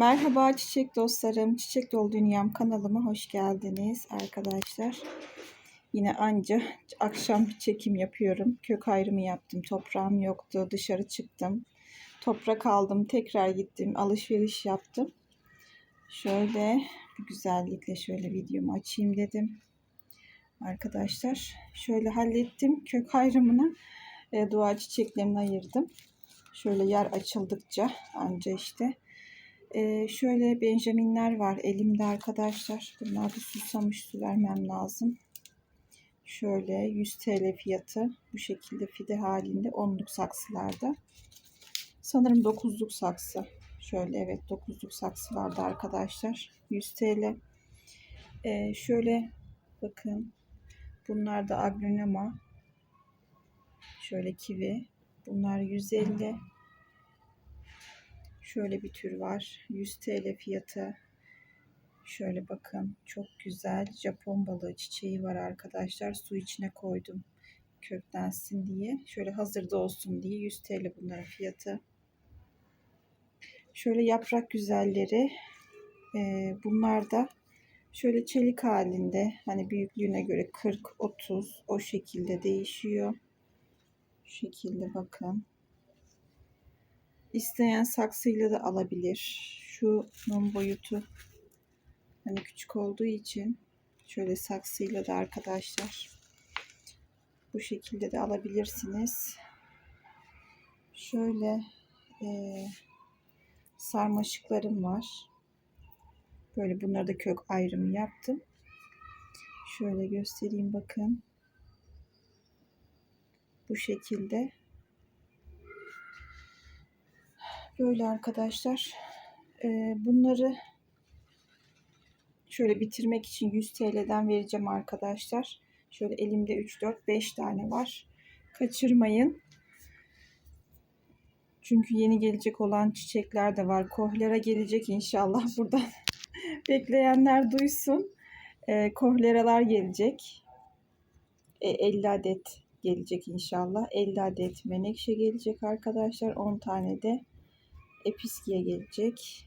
Merhaba çiçek dostlarım. Çiçek Dolu Dünyam kanalıma hoş geldiniz arkadaşlar. Yine anca akşam bir çekim yapıyorum. Kök ayrımı yaptım. Toprağım yoktu. Dışarı çıktım. Toprak aldım. Tekrar gittim. Alışveriş yaptım. Şöyle bir güzellikle şöyle videomu açayım dedim. Arkadaşlar şöyle hallettim. Kök ayrımını e, dua çiçeklerini ayırdım. Şöyle yer açıldıkça anca işte ee, şöyle benjaminler var elimde arkadaşlar. Bunlar da susamış su vermem lazım. Şöyle 100 TL fiyatı bu şekilde fide halinde 10'luk saksılarda. Sanırım 9'luk saksı. Şöyle evet 9'luk saksılarda arkadaşlar. 100 TL. Ee, şöyle bakın. Bunlar da aglonema. Şöyle kivi. Bunlar 150. Şöyle bir tür var. 100 TL fiyatı. Şöyle bakın. Çok güzel Japon balığı çiçeği var arkadaşlar. Su içine koydum. Köklensin diye. Şöyle hazırda olsun diye 100 TL bunların fiyatı. Şöyle yaprak güzelleri. Ee, bunlar da şöyle çelik halinde. Hani büyüklüğüne göre 40-30 o şekilde değişiyor. Şu şekilde bakın. İsteyen saksıyla da alabilir. Şunun boyutu hani küçük olduğu için şöyle saksıyla da arkadaşlar bu şekilde de alabilirsiniz. Şöyle e, sarmaşıklarım var. Böyle bunları da kök ayrımı yaptım. Şöyle göstereyim bakın. Bu şekilde Böyle arkadaşlar. Ee, bunları şöyle bitirmek için 100 TL'den vereceğim arkadaşlar. Şöyle elimde 3, 4, 5 tane var. Kaçırmayın. Çünkü yeni gelecek olan çiçekler de var. Kohlera gelecek inşallah buradan. Bekleyenler duysun. E, kohleralar gelecek. E, 50 adet gelecek inşallah. 50 adet menekşe gelecek arkadaşlar. 10 tane de Episkiye gelecek.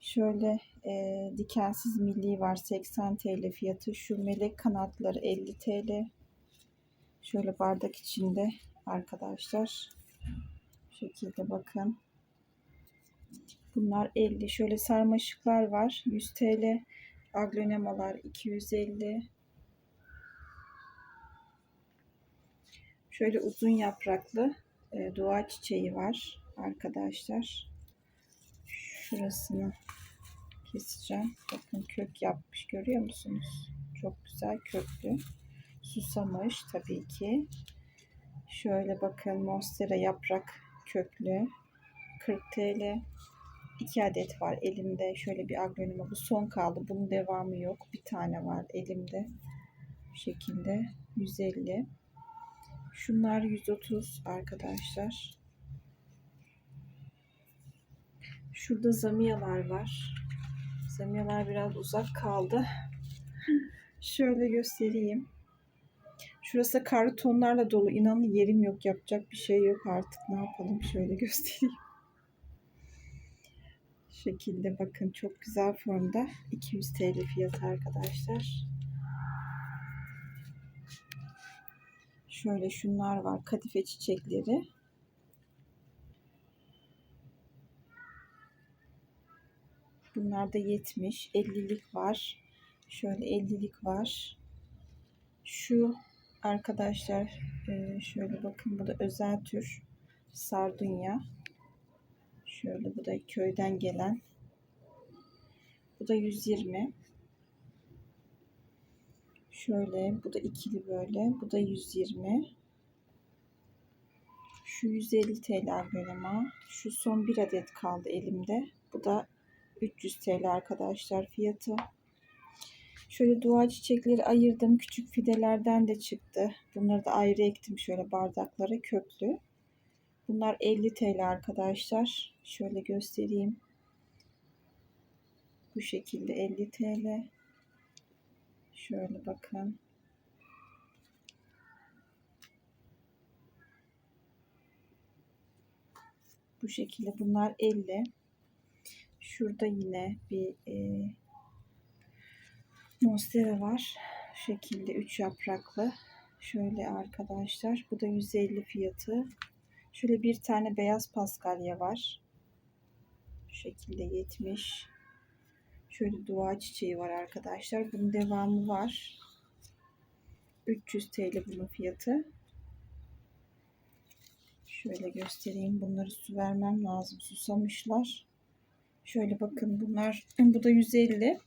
Şöyle e, dikensiz milli var 80 TL fiyatı. Şu melek kanatları 50 TL. Şöyle bardak içinde arkadaşlar. Şu şekilde bakın. Bunlar 50. Şöyle sarmaşıklar var. 100 TL. Aglonemalar 250. Şöyle uzun yapraklı e, dua çiçeği var arkadaşlar şurasını keseceğim. Bakın kök yapmış görüyor musunuz? Çok güzel köklü. Susamış tabii ki. Şöyle bakın monstera yaprak köklü. 40 TL. 2 adet var elimde. Şöyle bir agronoma. Bu son kaldı. Bunun devamı yok. Bir tane var elimde. Bu şekilde. 150. Şunlar 130 arkadaşlar. Şurada zamiyalar var. Zamiyalar biraz uzak kaldı. Şöyle göstereyim. Şurası kartonlarla dolu. İnanın yerim yok. Yapacak bir şey yok artık. Ne yapalım? Şöyle göstereyim. şekilde bakın çok güzel formda. 200 TL fiyatı arkadaşlar. Şöyle şunlar var. Kadife çiçekleri. Bunlarda 70, 50'lik var. Şöyle 50'lik var. Şu arkadaşlar e, şöyle bakın bu da özel tür sardunya. Şöyle bu da köyden gelen. Bu da 120. Şöyle bu da ikili böyle. Bu da 120. Şu 150 TL abonema. Şu son bir adet kaldı elimde. Bu da 300 TL arkadaşlar fiyatı. Şöyle dua çiçekleri ayırdım. Küçük fidelerden de çıktı. Bunları da ayrı ektim şöyle bardaklara köklü. Bunlar 50 TL arkadaşlar. Şöyle göstereyim. Bu şekilde 50 TL. Şöyle bakın. Bu şekilde bunlar 50. Şurada yine bir e, monstera var. Şu şekilde 3 yapraklı. Şöyle arkadaşlar. Bu da 150 fiyatı. Şöyle bir tane beyaz paskalya var. Şu şekilde 70. Şöyle dua çiçeği var arkadaşlar. Bunun devamı var. 300 TL bunun fiyatı. Şöyle göstereyim. Bunları su vermem lazım. Susamışlar. Şöyle bakın bunlar. Bu da 150.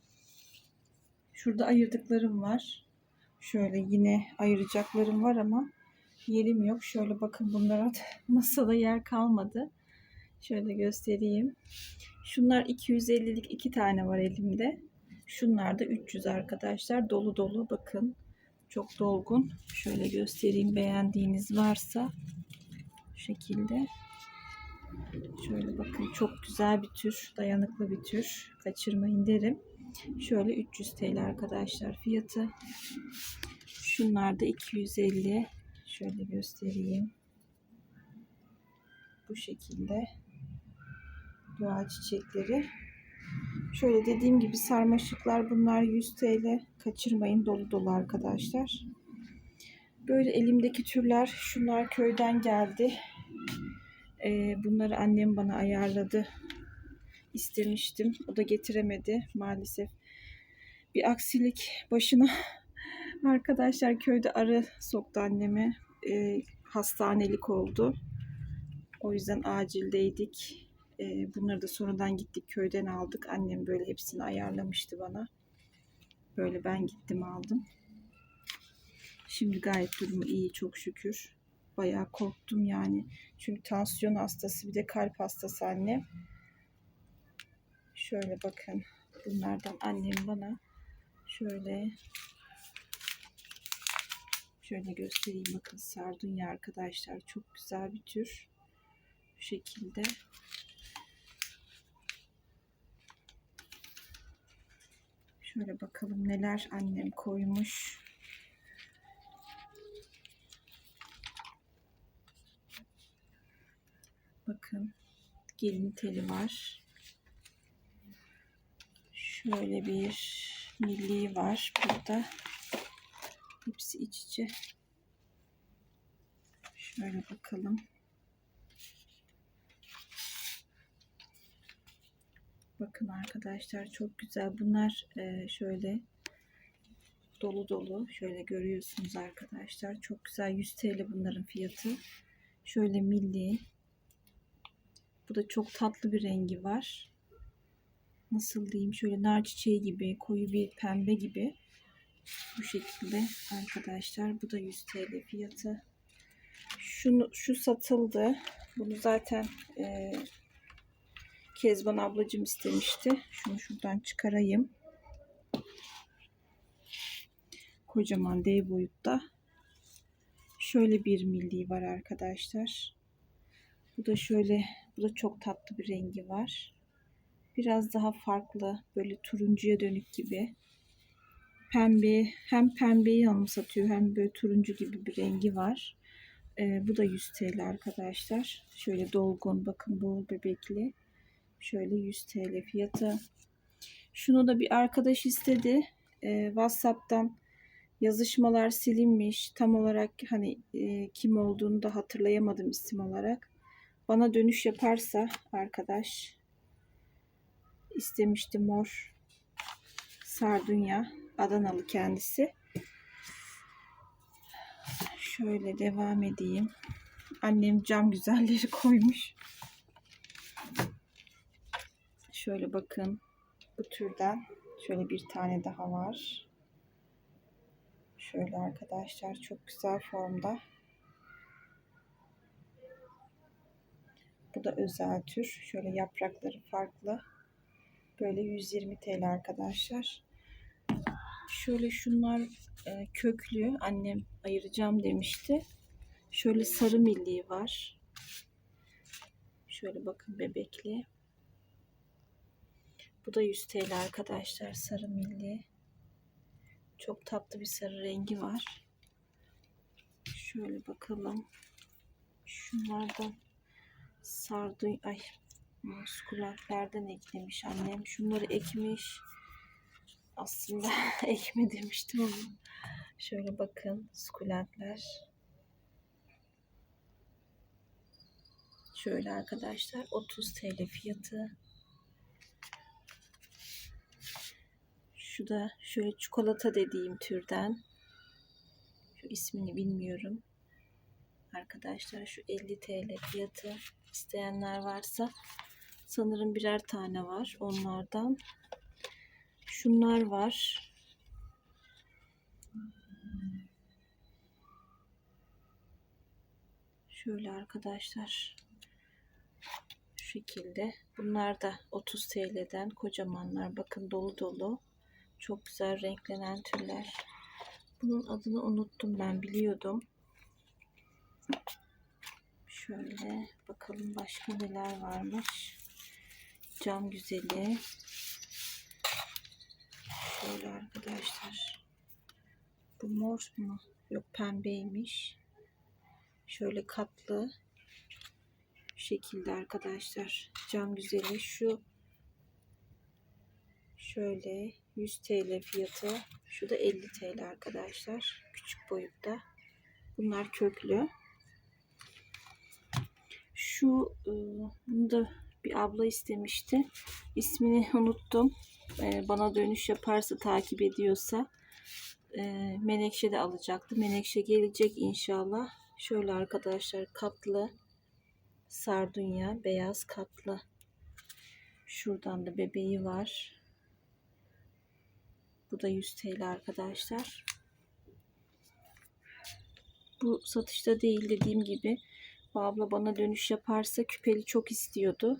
Şurada ayırdıklarım var. Şöyle yine ayıracaklarım var ama yerim yok. Şöyle bakın bunlara masada yer kalmadı. Şöyle göstereyim. Şunlar 250'lik iki tane var elimde. Şunlar da 300 arkadaşlar. Dolu dolu bakın. Çok dolgun. Şöyle göstereyim beğendiğiniz varsa. Şu şekilde. Şöyle bakın çok güzel bir tür. Dayanıklı bir tür. Kaçırmayın derim. Şöyle 300 TL arkadaşlar fiyatı. Şunlar da 250. Şöyle göstereyim. Bu şekilde. Dua çiçekleri. Şöyle dediğim gibi sarmaşıklar bunlar 100 TL. Kaçırmayın dolu dolu arkadaşlar. Böyle elimdeki türler şunlar köyden geldi. Ee, bunları annem bana ayarladı. İstemiştim. O da getiremedi maalesef. Bir aksilik başına arkadaşlar köyde arı soktu anneme. Ee, hastanelik oldu. O yüzden acildeydik. Ee, bunları da sonradan gittik köyden aldık. Annem böyle hepsini ayarlamıştı bana. Böyle ben gittim aldım. Şimdi gayet durumu iyi çok şükür. Bayağı korktum yani. Çünkü tansiyon hastası bir de kalp hastası annem. Şöyle bakın. Bunlardan annem bana şöyle şöyle göstereyim bakın sardunya arkadaşlar çok güzel bir tür. Bu şekilde Şöyle bakalım neler annem koymuş. Bakın gelin teli var. Şöyle bir milli var burada. Hepsi iç içe. Şöyle bakalım. Bakın arkadaşlar çok güzel. Bunlar e, şöyle dolu dolu. Şöyle görüyorsunuz arkadaşlar. Çok güzel. 100 TL bunların fiyatı. Şöyle milli. Bu da çok tatlı bir rengi var. Nasıl diyeyim? Şöyle nar çiçeği gibi, koyu bir pembe gibi. Bu şekilde arkadaşlar. Bu da 100 TL fiyatı. Şunu, şu satıldı. Bunu zaten e, Kezban ablacım istemişti. Şunu şuradan çıkarayım. Kocaman dev boyutta. Şöyle bir milli var arkadaşlar. Bu da şöyle, bu da çok tatlı bir rengi var. Biraz daha farklı, böyle turuncuya dönük gibi. Pembe, hem pembeyi anımsatıyor hem böyle turuncu gibi bir rengi var. Ee, bu da 100 TL arkadaşlar. Şöyle dolgun, bakın bol bebekli. Şöyle 100 TL fiyatı. Şunu da bir arkadaş istedi. Ee, WhatsApp'tan yazışmalar silinmiş. Tam olarak hani e, kim olduğunu da hatırlayamadım isim olarak. Bana dönüş yaparsa arkadaş istemişti mor sardunya Adanalı kendisi. Şöyle devam edeyim. Annem cam güzelleri koymuş. Şöyle bakın. Bu türden şöyle bir tane daha var. Şöyle arkadaşlar çok güzel formda. Bu da özel tür. Şöyle yaprakları farklı. Böyle 120 TL arkadaşlar. Şöyle şunlar e, köklü. Annem ayıracağım demişti. Şöyle sarı milli var. Şöyle bakın bebekli. Bu da 100 TL arkadaşlar. Sarı milli. Çok tatlı bir sarı rengi var. Şöyle bakalım. Şunlardan sardı ay Sukulentlerden eklemiş annem. Şunları ekmiş. Aslında ekme demiştim ama. Şöyle bakın sukulentler. Şöyle arkadaşlar 30 TL fiyatı. Şu da şöyle çikolata dediğim türden. Şu ismini bilmiyorum. Arkadaşlar şu 50 TL fiyatı. İsteyenler varsa sanırım birer tane var onlardan. Şunlar var. Şöyle arkadaşlar. Şu şekilde. Bunlar da 30 TL'den kocamanlar. Bakın dolu dolu. Çok güzel renklenen türler. Bunun adını unuttum ben biliyordum. Şöyle bakalım başka neler varmış. Cam güzeli. Şöyle arkadaşlar. Bu mor mu? Yok pembeymiş. Şöyle katlı. Bu şekilde arkadaşlar. Cam güzeli. Şu şöyle 100 TL fiyatı. Şu da 50 TL arkadaşlar. Küçük boyutta. Bunlar köklü. Şu e, bunu da bir abla istemişti. İsmini unuttum. E, bana dönüş yaparsa takip ediyorsa e, Menekşe de alacaktı. Menekşe gelecek inşallah. Şöyle arkadaşlar katlı sardunya beyaz katlı. Şuradan da bebeği var. Bu da 100 TL arkadaşlar. Bu satışta değil dediğim gibi. Bu abla bana dönüş yaparsa küpeli çok istiyordu.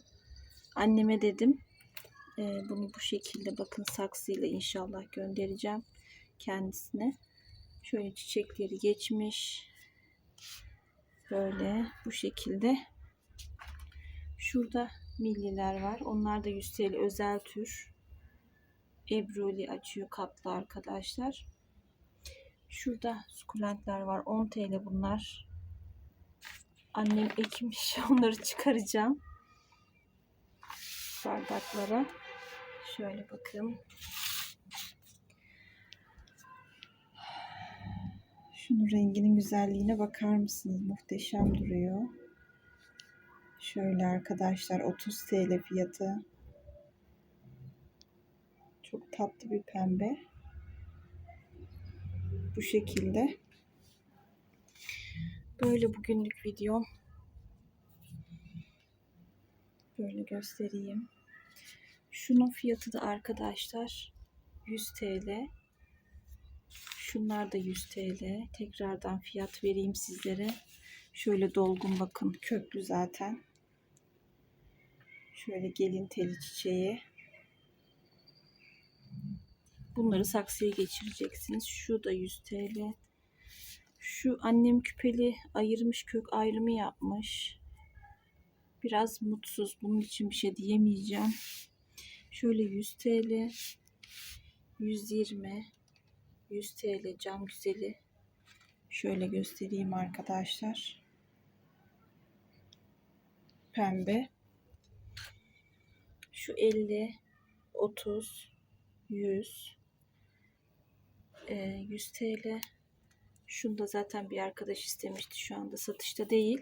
Anneme dedim. e, bunu bu şekilde bakın saksıyla inşallah göndereceğim kendisine. Şöyle çiçekleri geçmiş. Böyle bu şekilde. Şurada milliler var. Onlar da 100 TL özel tür. Ebruli açıyor katlı arkadaşlar. Şurada sukulentler var. 10 TL bunlar. Annem ekmiş. Onları çıkaracağım. Bardaklara. Şöyle bakın. Şunun renginin güzelliğine bakar mısınız? Muhteşem duruyor. Şöyle arkadaşlar 30 TL fiyatı. Çok tatlı bir pembe. Bu şekilde. Böyle bugünlük videom. Böyle göstereyim. Şunun fiyatı da arkadaşlar 100 TL. Şunlar da 100 TL. Tekrardan fiyat vereyim sizlere. Şöyle dolgun bakın. Köklü zaten. Şöyle gelin teli çiçeği. Bunları saksıya geçireceksiniz. Şu da 100 TL. Şu annem küpeli ayırmış kök ayrımı yapmış. Biraz mutsuz. Bunun için bir şey diyemeyeceğim. Şöyle 100 TL. 120 100 TL cam güzeli. Şöyle göstereyim arkadaşlar. Pembe. Şu 50 30 100 e, 100 TL. Şunu da zaten bir arkadaş istemişti. Şu anda satışta değil.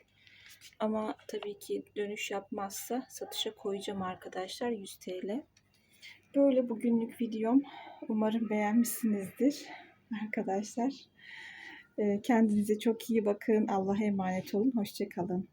Ama tabii ki dönüş yapmazsa satışa koyacağım arkadaşlar 100 TL. Böyle bugünlük videom. Umarım beğenmişsinizdir arkadaşlar. Ee, Kendinize çok iyi bakın. Allah'a emanet olun. Hoşçakalın.